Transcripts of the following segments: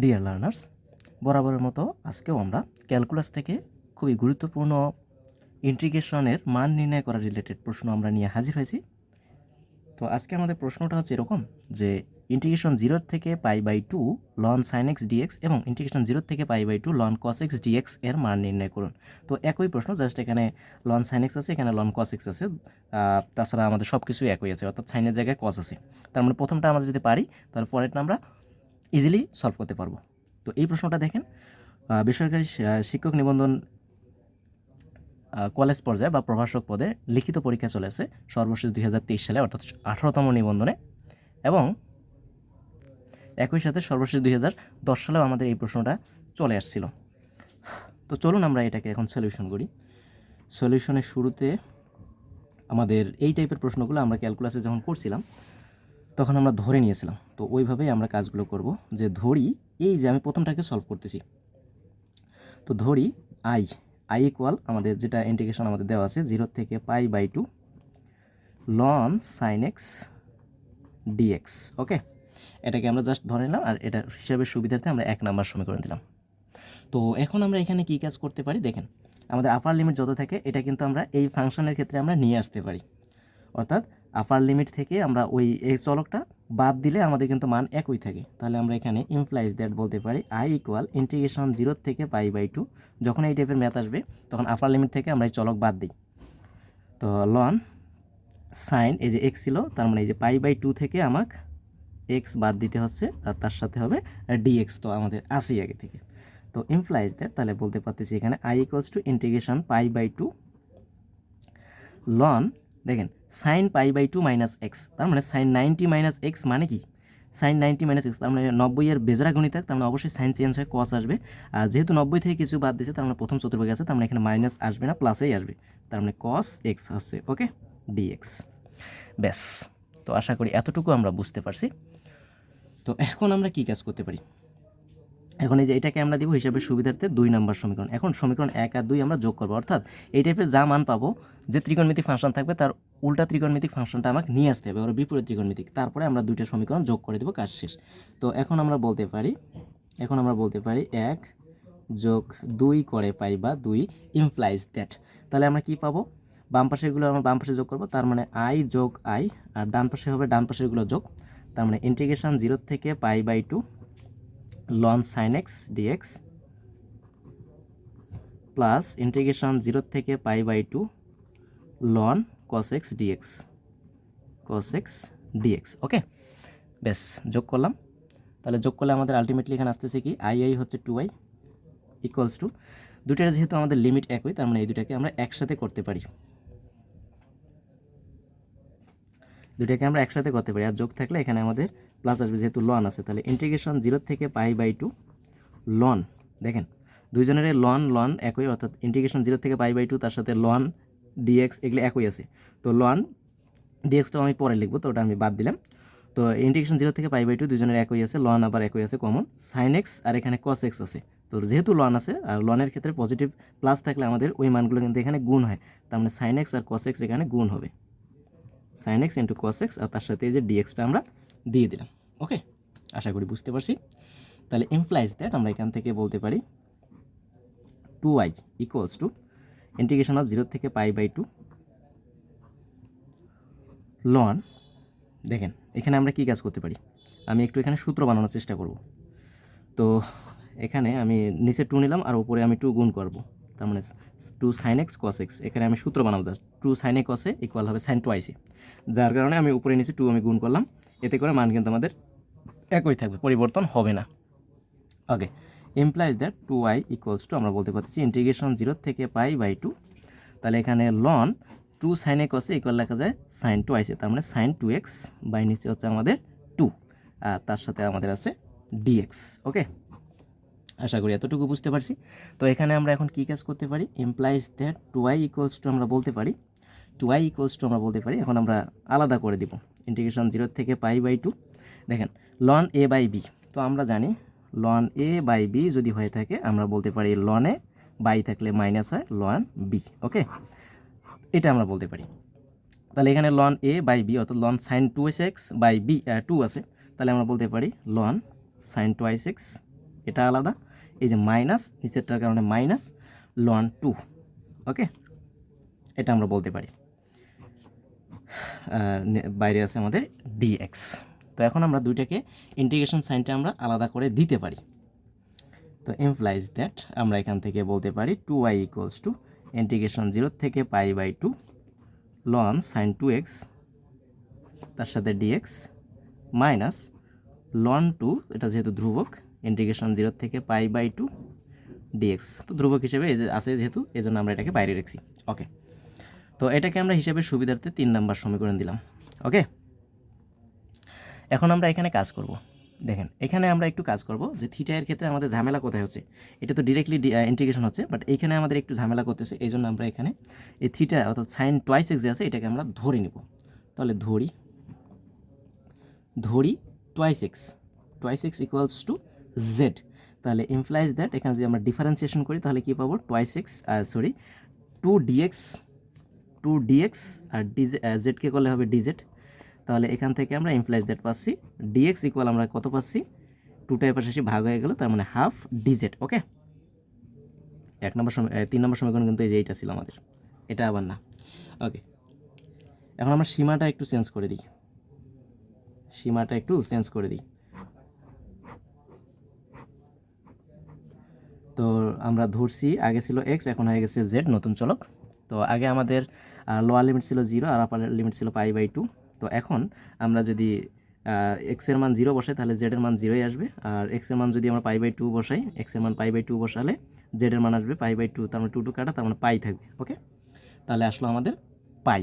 Dear learners বরাবরের মতো আজকেও আমরা ক্যালকুলাস থেকে খুবই গুরুত্বপূর্ণ ইন্টিগ্রেশনের মান নির্ণয় করা রিলেটেড প্রশ্ন আমরা নিয়ে হাজির হয়েছি। তো আজকে আমাদের প্রশ্নটা হচ্ছে এরকম যে ইন্টিগ্রেশন জিরো থেকে pi by two ln sine x dx এবং ইন্টিগ্রেশন জিরো থেকে pi by two ln cos x dx এর মান নির্ণয় করুন। তো একই প্রশ্ন জাস্ট এখানে লন সাইন এক্স আছে, এখানে লন কস এক্স আছে তাছাড়া আমাদের সব কিছুই একই আছে, অর্থাৎ সাইনের জায়গায় কস আছে। তার মানে প্রথমটা আমরা যদি পারি তাহলে পরেরটা আমরা ইজিলি সলভ করতে পারব। তো এই প্রশ্নটা দেখেন বেসরকারি শিক্ষক নিবন্ধন কলেজ পর্যায়ে বা প্রভাষক পদে লিখিত পরীক্ষা চলেছে সর্বশেষ দু হাজার তেইশ সালে, অর্থাৎ আঠারোতম নিবন্ধনে। এবং একই সাথে সর্বশেষ দুই সালেও আমাদের এই প্রশ্নটা চলে আসছিল। তো চলুন আমরা এটাকে এখন সলিউশন করি। সলিউশনের শুরুতে আমাদের এই টাইপের প্রশ্নগুলো আমরা ক্যালকুলাসে যখন করছিলাম তখন আমরা ধরে নিয়েছিলাম। তো ওইভাবেই আমরা কাজগুলো করব যে ধরি, এই যে আমি প্রথমটাকে সলভ করতেছি। তো ধরি আই আই ইকুয়াল আমাদের যেটা ইন্টিগ্রেশন আমাদের দেওয়া আছে জিরো থেকে pi by two ln sine x dx okay এটাকে আমরা জাস্ট ধরে নিলাম আর এটা হিসাবের সুবিধার্থে আমরা এক নাম্বার সমীকরণ দিলাম। তো এখন আমরা এখানে কী কাজ করতে পারি? দেখেন, আমাদের আপার লিমিট যত থাকে, এটা কিন্তু আমরা এই ফাংশনের ক্ষেত্রে আমরা নিয়ে আসতে পারি। অর্থাৎ আপার লিমিট থেকে আমরা ওই এই চলকটা বাদ দিলে আমাদের কিন্তু মান একই থাকে। তাহলে আমরা এখানে ইমপ্লাইজ দ্যাট বলতে পারি আই ইকুয়াল ইন্টিগ্রেশন জিরো থেকে পাই বাই টু যখন এই টাইপের ম্যাথ আসবে, তখন আপার লিমিট থেকে আমরা এই চলক বাদ দিই। তো লন সাইন এই যে এক্স ছিল, তার মানে এই যে পাই বাই টু থেকে আমাকে এক্স বাদ দিতে হচ্ছে, আর তার সাথে হবে ডিএক্স তো আমাদের আসেই আগে থেকে। তো ইমপ্লাইজ দ্যাট তাহলে বলতে পারতেছি এখানে I equals to integration pi by two ln দেখেন sine pi by two minus x তার মানে সাইন নাইনটি মাইনাস এক্স মানে কি? সাইন নাইনটি মাইনাস এক্স তার মানে নব্বই বেজরা গণিত, তার মানে অবশ্যই সাইন চেঞ্জ হয় কস আসবে। আর যেহেতু নব্বই থেকে কিছু বাদ দিয়েছে, তার মানে প্রথম চতুর্ভাগে আছে, তার মানে এখানে মাইনাস আসবে না প্লাসেই আসবে। তার মানে কস এক্স হচ্ছে ওকে ডিএক্স ব্যাস। তো আশা করি এতটুকু আমরা বুঝতে পারছি। তো এখন আমরা কি কাজ করতে পারি? এখন এই যে এটাকে আমরা দিব হিসাবে সুবিধার্থে দুই নাম্বার সমীকরণ। এখন সমীকরণ এক আর দুই আমরা যোগ করব। অর্থাৎ এই টাইপের যা মান পাবো, যে ত্রিকোণমিতিক ফাংশন থাকবে, তার উল্টা ত্রিকোণমিতিক ফাংশনটা আমাকে নিয়ে আসতে হবে, ওর বিপরীত ত্রিকোণমিতিক। তারপরে আমরা দুইটা সমীকরণ যোগ করে দেবো, কাজ শেষ। তো এখন আমরা বলতে পারি, এখন আমরা বলতে পারি এক যোগ দুই করে পাই বা দুই ইমপ্লাইজ দ্যাট তাহলে আমরা কি পাবো? বাম পাশেগুলো আমরা বাম পাশে যোগ করব, তার মানে আই যোগ আই আর ডান পাশে হবে, ডান পাশেরগুলো যোগ। তার মানে ইন্টিগ্রেশন জিরো থেকে pi by two ln sine x dx plus integration zero থেকে pi by two ln cos x dx cos x dx okay বেশ, যোগ করলাম। তাহলে যোগ করলে আমাদের আলটিমেটলি এখানে আসতেছে কি? আই আই হচ্ছে টু আই ইকুয়ালস টু দুটার যেহেতু আমাদের লিমিট একই, তার মানে এই দুটাকে আমরা একসাথে করতে পারি। দুটাকে আমরা একসাথে করতে পারি। আর যোগ থাকলে এখানে আমাদের প্লাস আসবে যেহেতু লন আছে, তাহলে ইন্টিগ্রেশন জিরো থেকে পাই বাই টু লন দেখেন দুইজনের লন লন একই, অর্থাৎ ইন্টিগ্রেশন জিরো থেকে পাই বাই টু তার সাথে লন ডিএক্স এগুলো একই আছে। তো লন ডিএক্সটাও আমি পরে লিখব, তো ওটা আমি বাদ দিলাম। তো ইন্টিগ্রেশন জিরো থেকে পাই বাই টু দুজনের একই আছে লন আবার একই আছে কমন সাইন এক্স আর এখানে কস এক্স আছে। তো যেহেতু লন আছে, আর লনের ক্ষেত্রে পজিটিভ প্লাস থাকলে আমাদের ওই মানগুলো কিন্তু এখানে গুণ হয়। তার মানে সাইন এক্স আর কস এক্স এখানে গুণ হবে। Sine x into cos x আর তার সাথে এই যে ডিএক্সটা আমরা দিয়ে দিলাম ওকে আশা করি বুঝতে পারছি। তাহলে ইমপ্লাইজ দ্যাট আমরা এখান থেকে বলতে পারি two I equals to integration of zero থেকে পাই বাই টু লন দেখেন, এখানে আমরা কি কাজ করতে পারি? আমি একটু এখানে সূত্র বানানোর চেষ্টা করব। তো এখানে আমি নিচে টু নিলাম, আর উপরে আমি টু গুণ করব। তার মানে two sine x cos x এখানে আমি সূত্র বানাবো জাস্ট টু সাইন এ কসে ইকুয়াল হবে সাইন টুয়াইসে যার কারণে আমি উপরে নিচে টু আমি গুণ করলাম, এতে করে মান কিন্তু আমাদের একই থাকবে, পরিবর্তন হবে না। Okay implies that two I equals to আমরা বলতে পারতেছি ইন্টিগ্রেশন জিরো থেকে পাই বাই টু তাহলে এখানে লন টু সাইন এ কসে ইকুয়াল লেখা যায় সাইন টু আইসে তার মানে সাইন টু এক্স বাই নিচে হচ্ছে আমাদের টু আর তার সাথে আমাদের আছে ডিএক্স ওকে আশা করি এতটুকু বুঝতে পারছি। তো এখানে আমরা এখন কী কাজ করতে পারি? Implies that two I equals to আমরা বলতে পারি। টু আই ইকুয়ালস টু আমরা বলতে পারি। এখন আমরা আলাদা করে দিব। ইন্টিগ্রেশন জিরো থেকে পাই বাই টু দেখেন লন এ বাই বি তো আমরা জানি লন এ বাই বি যদি হয়ে থাকে, আমরা বলতে পারি লন এ বাই থাকলে মাইনাস হয় লন বি ওকে এটা আমরা বলতে পারি। তাহলে এখানে লন এ বাই বি অর্থাৎ ln sine two s x by b two আছে। তাহলে আমরা বলতে পারি লন সাইন টু আইস এক্স এটা আলাদা। এই যে মাইনাস নিচেরটার কারণে মাইনাস লন টু ওকে এটা আমরা বলতে পারি। বাইরে আছে আমাদের ডিএক্স তো এখন আমরা দুইটাকে ইন্টিগ্রেশন সাইনটা আমরা আলাদা করে দিতে পারি। তো এমপ্লাইজ দ্যাট আমরা এখান থেকে বলতে পারি two y equals to integration zero থেকে pi by two ln sine two x তার সাথে ডিএক্স মাইনাস লন টু এটা যেহেতু ধ্রুবক ইন্টিগ্রেশন জিরো থেকে পাই বাই টু ডিএক্স তো ধ্রুবক হিসেবে আছে যেহেতু এই জন্য আমরা এটাকে বাইরে রেখেছি। ওকে তো এটাকে আমরা হিসেবে সুবিধার্থে তিন নাম্বার সমীকরণ দিলাম। ওকে এখন আমরা এখানে কাজ করব। দেখেন, এখানে আমরা একটু কাজ করব যে থিটা এর ক্ষেত্রে আমাদের ঝামেলা কোথায় হচ্ছে। এটা তো ডিরেক্টলি ইন্টিগ্রেশন হচ্ছে বাট এইখানে আমাদের একটু ঝামেলা করতেছে এই জন্য আমরা এখানে এই থিটা অর্থাৎ সাইন টোয়াইস এক্স যে আছে, এটাকে আমরা ধরে নিব। তাহলে ধরি ধরি twice x twice x equals two Z তাহলে ইমপ্লাইজ দ্যাট এখানে যদি আমরা ডিফারেন্সিয়েশন করি, তাহলে কী পাবো? Twice x sorry two dx two dx আর ডিজে জেডকে করলে হবে ডিজেড তাহলে এখান থেকে আমরা ইমপ্লাইজ দ্যাট পাচ্ছি। ডিএক্স ইকুয়াল আমরা কত পাচ্ছি? টুটায় পাশাপাশি ভাগ হয়ে গেল, তার মানে হাফ ডিজেড ওকে এক নম্বর সময় তিন নম্বর সমীকরণ কিন্তু এই যে এইটা ছিল আমাদের। এটা আবার না। ওকে এখন আমরা সীমাটা একটু চেঞ্জ করে দিই। সীমাটা একটু চেঞ্জ করে দিই তো আমরা ধরছি, আগে ছিল এক্স এখন হয়ে গেছে জেড নতুন চলক। তো আগে আমাদের লোয়ার লিমিট ছিল জিরো আর আপার লিমিট ছিল পাই বাই টু তো এখন আমরা যদি এক্সের মান জিরো বসাই, তাহলে জেডের মান জিরোই আসবে। আর এক্সের মান যদি আমরা পাই বাই টু বসাই এক্সের মান পাই বাই টু বসালে জেডের মান আসবে পাই বাই টু তার মানে টু টু কাটা তার মানে পাই থাকবে ওকে তাহলে আসলো আমাদের পাই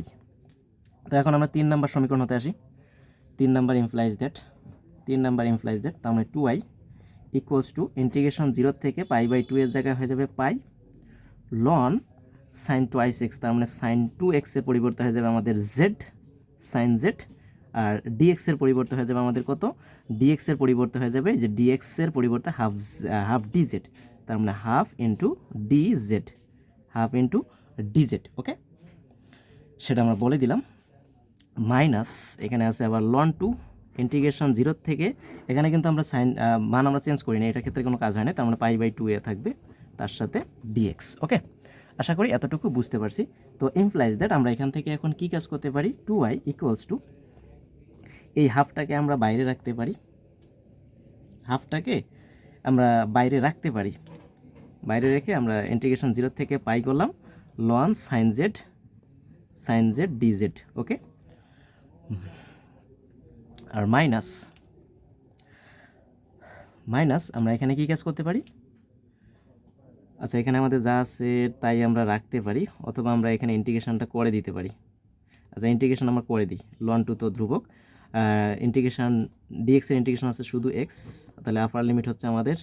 তো এখন আমরা তিন নাম্বার সমীকরণ হতে আসি। তিন নাম্বার ইমপ্লাইজ দ্যাট তিন নাম্বার ইমপ্লাইজ দ্যাট তার মানে two I equals to integration zero থেকে পাই বাই টু এর জায়গায় হয়ে যাবে pi ln sine twice x তার মানে সাইন টু এক্সের পরিবর্তে হয়ে যাবে আমাদের জেড সাইন জেড আর ডিএক্সের পরিবর্তে হয়ে যাবে আমাদের কত? ডিএক্সের পরিবর্তে হয়ে যাবে যে ডিএক্সের পরিবর্তে হাফ হাফ ডিজেড তার মানে half into dz half into dz okay সেটা আমরা বলে দিলাম। মাইনাস এখানে আছে আবার লন টু ইন্টিগ্রেশন জিরো থেকে এখানে কিন্তু আমরা সাইন মান আমরা চেঞ্জ করি না এটার ক্ষেত্রে কোনো কাজ হয় না তার মানে পাই বাই টু এ থাকবে, তার সাথে ডিএক্স ওকে আশা করি এতটুকু বুঝতে পারছি। তো ইমপ্লাইজ দ্যাট আমরা এখান থেকে এখন কি কাজ করতে পারি? টু আই ইকুয়ালস টু এই হাফটাকে আমরা বাইরে রাখতে পারি হাফটাকে আমরা বাইরে রাখতে পারি। বাইরে রেখে আমরা ইন্টিগ্রেশন জিরো থেকে পাই করলাম ln sine z sine z dz okay আর মাইনাস মাইনাস আমরা এখানে কি কাজ করতে পারি? আচ্ছা এখানে আমাদের যা আছে তাই আমরা রাখতে পারি, অথবা আমরা এখানে ইন্টিগ্রেশনটা করে দিতে পারি। আচ্ছা ইন্টিগ্রেশন আমরা করে দিই। লন টু তো ধ্রুবক। ইন্টিগ্রেশন ডিএক্সের ইন্টিগ্রেশন আছে শুধু এক্স তাহলে আপার লিমিট হচ্ছে আমাদের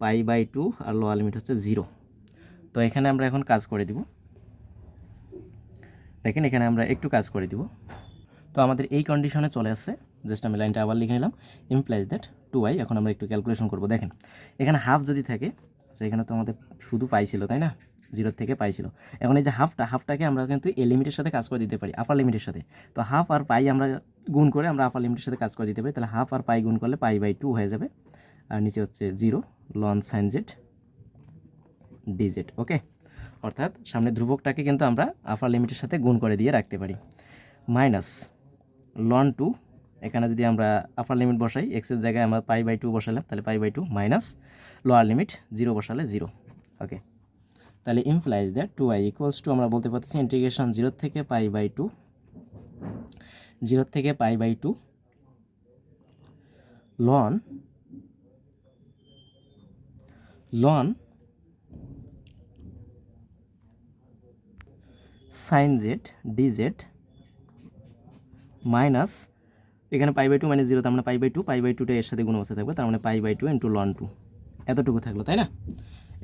পাই বাই টু আর লোয়ার লিমিট হচ্ছে জিরো তো এখানে আমরা এখন কাজ করে দিব। দেখেন, এখানে আমরা একটু কাজ করে দিব। তো আমাদের এই কন্ডিশনে চলে আসছে। জাস্ট আমি লাইনটা আবার লিখে নিলাম ইমপ্লাইজ দ্যাট টু আই এখন আমরা একটু ক্যালকুলেশন করব। দেখেন, এখানে হাফ যদি থাকে এখানে তো আমাদের শুধু পাই ছিল, তাই না? জিরোর থেকে পাই ছিল। এখন এই যে হাফটা হাফটাকে আমরা কিন্তু এই লিমিটের সাথে কাজ করে দিতে পারি আপার লিমিটের সাথে। তো হাফ আর পাই আমরা গুণ করে আমরা আপার লিমিটের সাথে কাজ করে দিতে পারি, তাহলে হাফ আর পাই গুণ করলে পাই বাই টু হয়ে যাবে। আর নিচে হচ্ছে zero ln sine z dz okay অর্থাৎ সামনে ধ্রুবকটাকে কিন্তু আমরা আপার লিমিটের সাথে গুণ করে দিয়ে রাখতে পারি। মাইনাস লন টু এখানে যদি আমরা আপার লিমিট বসাই এক্সের জায়গায় আমরা পাই বাই টু বসালাম তাহলে pi by two minus lower limit zero বসালে জিরো ওকে তাহলে implies that two I equals to আমরা বলতে পারতেছি ইন্টিগ্রেশন জিরো থেকে পাই বাই টু জিরো থেকে pi by two ln ln sine z d z minus এখানে pi by two minus zero তার মানে pi by two, pi by টুটা এর সাথে গুণ অবস্থা থাকবে, তার মানে pi by two into ln two এতটুকু থাকল, তাই না?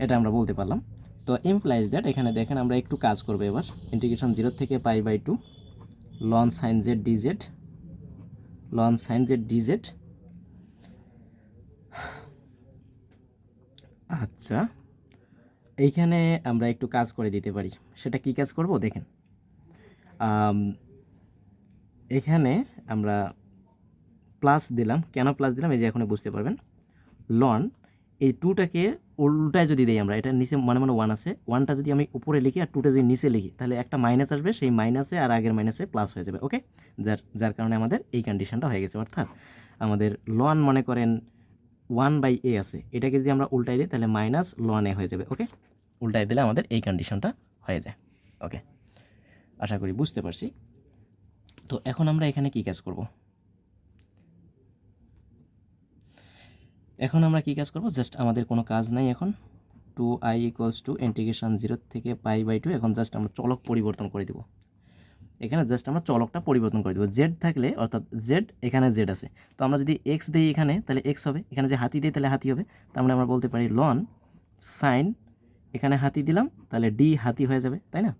এটা আমরা বলতে পারলাম। তো ইমপ্লাইজ দ্যাট এখানে দেখেন আমরা একটু কাজ করব এবার। ইন্টিগ্রেশন জিরো থেকে pi by two ln sine z d z ln sine z d z আচ্ছা এইখানে আমরা একটু কাজ করে দিতে পারি। সেটা কি কাজ করব? দেখেন। এখানে আমরা প্লাস দিলাম। কেন প্লাস দিলাম? এই যে এখন বুঝতে পারবেন। লন এই টুটাকে উল্টায় যদি দিই আমরা, এটা নিচে মানে মানে ওয়ান আছে। ওয়ানটা যদি আমি উপরে লিখি আর টুটা যদি নিচে লিখি, তাহলে একটা মাইনাস আসবে, সেই মাইনাসে আর আগের মাইনাসে প্লাস হয়ে যাবে ওকে যার যার কারণে আমাদের এই কন্ডিশনটা হয়ে গেছে, অর্থাৎ আমাদের লন মনে করেন ওয়ান বাই এ আছে। এটাকে যদি আমরা উল্টাই দিই, তাহলে মাইনাস লন এ হয়ে যাবে ওকে উল্টাই দিলে আমাদের এই কন্ডিশনটা হয়ে যায় ওকে আশা করি বুঝতে পারছি। তো এখন আমরা এখানে কি কাজ করব? এখন আমরা কি কাজ করব? জাস্ট আমাদের কোনো কাজ নাই এখন। Two I equals to integration zero থেকে পাই বাই টু এখন জাস্ট আমরা চলক পরিবর্তন করে দিব। এখানে জাস্ট আমরা চলকটা পরিবর্তন করে দেবো। জেড থাকলে, অর্থাৎ জেড এখানে জেড আছে। তো আমরা যদি এক্স দিই এখানে, তাহলে এক্স হবে। এখানে যে হাতি দিই তাহলে হাতি হবে। তার মানে আমরা বলতে পারি লন সাইন এখানে হাতি দিলাম, তাহলে ডি হাতি হয়ে যাবে, তাই না?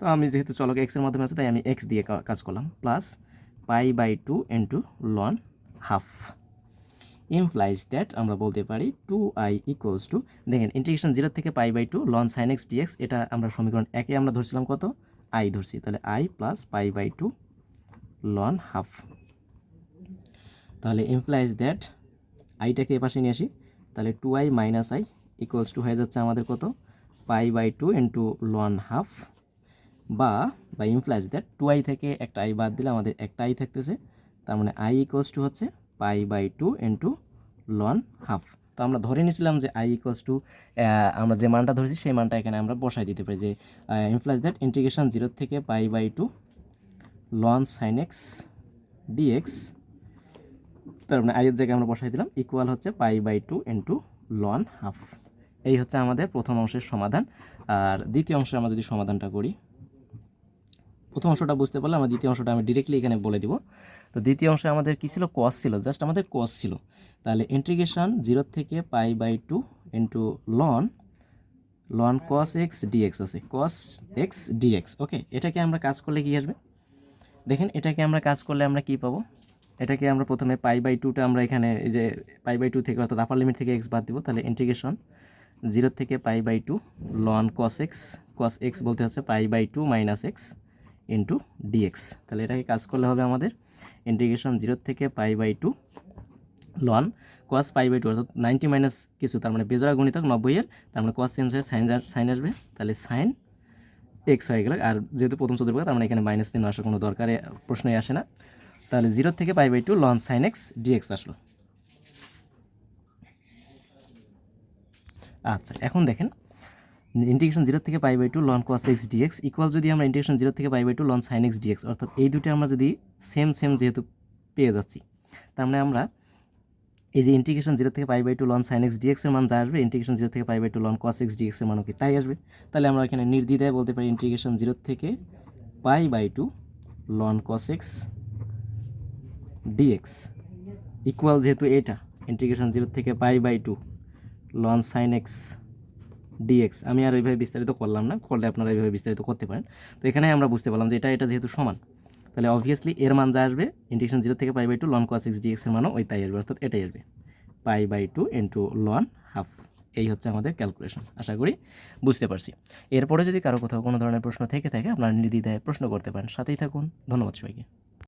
তো আমি যেহেতু চলক এক্সের মাধ্যমে আছে, তাই আমি এক্স দিয়ে কাজ করলাম। Plus pi by two into ln half implies that আমরা বলতে পারি টু আই ইকুয়ালস টু দেখেন ইন্টিগ্রেশন জিরো থেকে pi by two ln sine x dx এটা আমরা সমীকরণ একে আমরা ধরছিলাম কত? আই ধরছি। তাহলে I plus pi by two ln half তাহলে ইমপ্লাইজ দ্যাট আইটাকে এ পাশে নিয়ে আসি। তাহলে two I minus I equals to হয়ে যাচ্ছে আমাদের কত? Pi by two into ln half বা বা ইমপ্লাইজ দ্যাট টু আই থেকে একটা আই বাদ দিলে আমাদের একটা আই থাকতেছে। তার মানে আই ইকুয়ালস টু হচ্ছে pi by two into ln half. তো আমরা ধরে নিয়েছিলাম যে আই ইকুয়ালস টু আমরা যে মানটা ধরেছি সেই মানটা এখানে আমরা বসাই দিতে পারি যে ইমপ্লাইজ দ্যাট ইন্টিগ্রেশন জিরো থেকে pi by two ln sine x dx তার মানে আইয়ের জায়গায় আমরা বসাই দিলাম ইকুয়াল হচ্ছে pi by two into ln half. এই হচ্ছে আমাদের প্রথম অংশের সমাধান। আর দ্বিতীয় অংশে আমরা যদি সমাধানটা করি, প্রথম অংশটা বুঝতে পারলে আমরা দ্বিতীয় অংশটা আমি ডিরেক্টলি এখানে বলে দিব। তো দ্বিতীয় অংশে আমাদের কী ছিল? কস ছিল। জাস্ট আমাদের কস ছিল। তাহলে ইন্টিগ্রেশন জিরো থেকে pi by two into ln ln cos x dx আছে। কস এক্স ডিএক্স ওকে এটাকে আমরা কাজ করলে কি আসবে? দেখেন, এটাকে আমরা কাজ করলে আমরা কি পাবো? এটাকে আমরা প্রথমে পাই বাই টুটা আমরা এখানে এই যে পাই বাই টু থেকে অর্থাৎ আপার লিমিট থেকে এক্স বাদ দিব। তাহলে ইন্টিগ্রেশন জিরো থেকে pi by two ln cos x cos x বলতে হচ্ছে pi by two minus x into dx তাহলে এটাকে কাজ করলে হবে আমাদের ইন্টিগ্রেশন জিরো থেকে pi by two ln cos pi by two অর্থাৎ নাইনটি মাইনাস কিছু, তার মানে বেজোড়া গণিতক নব্বইয়ের তার মানে কস চেঞ্জ হয়ে সাইন সাইন আসবে, তাহলে সাইন এক্স হয়ে গেল। আর যেহেতু প্রথম চতুর্ভাগ তার মানে এখানে মাইনাস চিহ্ন আসার কোনো দরকারে, প্রশ্নই আসে না। তাহলে জিরো থেকে pi by two ln sine x dx আসলো। আচ্ছা এখন দেখেন ইন্টিগ্রেশন জিরো থেকে pi by two ln cos x dx equal যদি আমরা ইন্টিগ্রেশন জিরো থেকে pi by two ln sine x dx অর্থাৎ এই দুটো আমরা যদি সেম সেম যেহেতু পেয়ে যাচ্ছি, তার মানে আমরা এই যে ইন্টিগ্রেশন জিরো থেকে pi by two ln sine x ডিএক্সের মান যা আসবে ইন্টিগ্রেশন জিরো থেকে pi by two ln cos x ডিএক্সের মানও কি তাই আসবে? তাহলে আমরা এখানে নির্দ্বিধায় বলতে পারি ইন্টিগ্রেশন জিরো থেকে pi by two ln cos x dx equal যেহেতু এটা ইন্টিগ্রেশন জিরো থেকে pi by two ln sine x dx আমি আর এইভাবে বিস্তারিত করলাম না, করলে আপনারা এইভাবে বিস্তারিত করতে পারেন। তো এখানে আমরা বুঝতে পারলাম যে এটা এটা যেহেতু সমান, তাহলে অবভিয়াসলি এর মান যা আসবে ইন্টিগ্রেশন জিরো থেকে pi by two ln cos x ডিএক্সের মানও ওই তাই আসবে, অর্থাৎ এটাই আসবে। Pi by two into ln half এই হচ্ছে আমাদের ক্যালকুলেশন আশা করি বুঝতে পারছি। এরপরে যদি কারও কোথাও কোনো ধরনের প্রশ্ন থেকে থাকে, আপনারা নির্দ্বিধায় প্রশ্ন করতে পারেন। সাথেই থাকুন, ধন্যবাদ সবাইকে।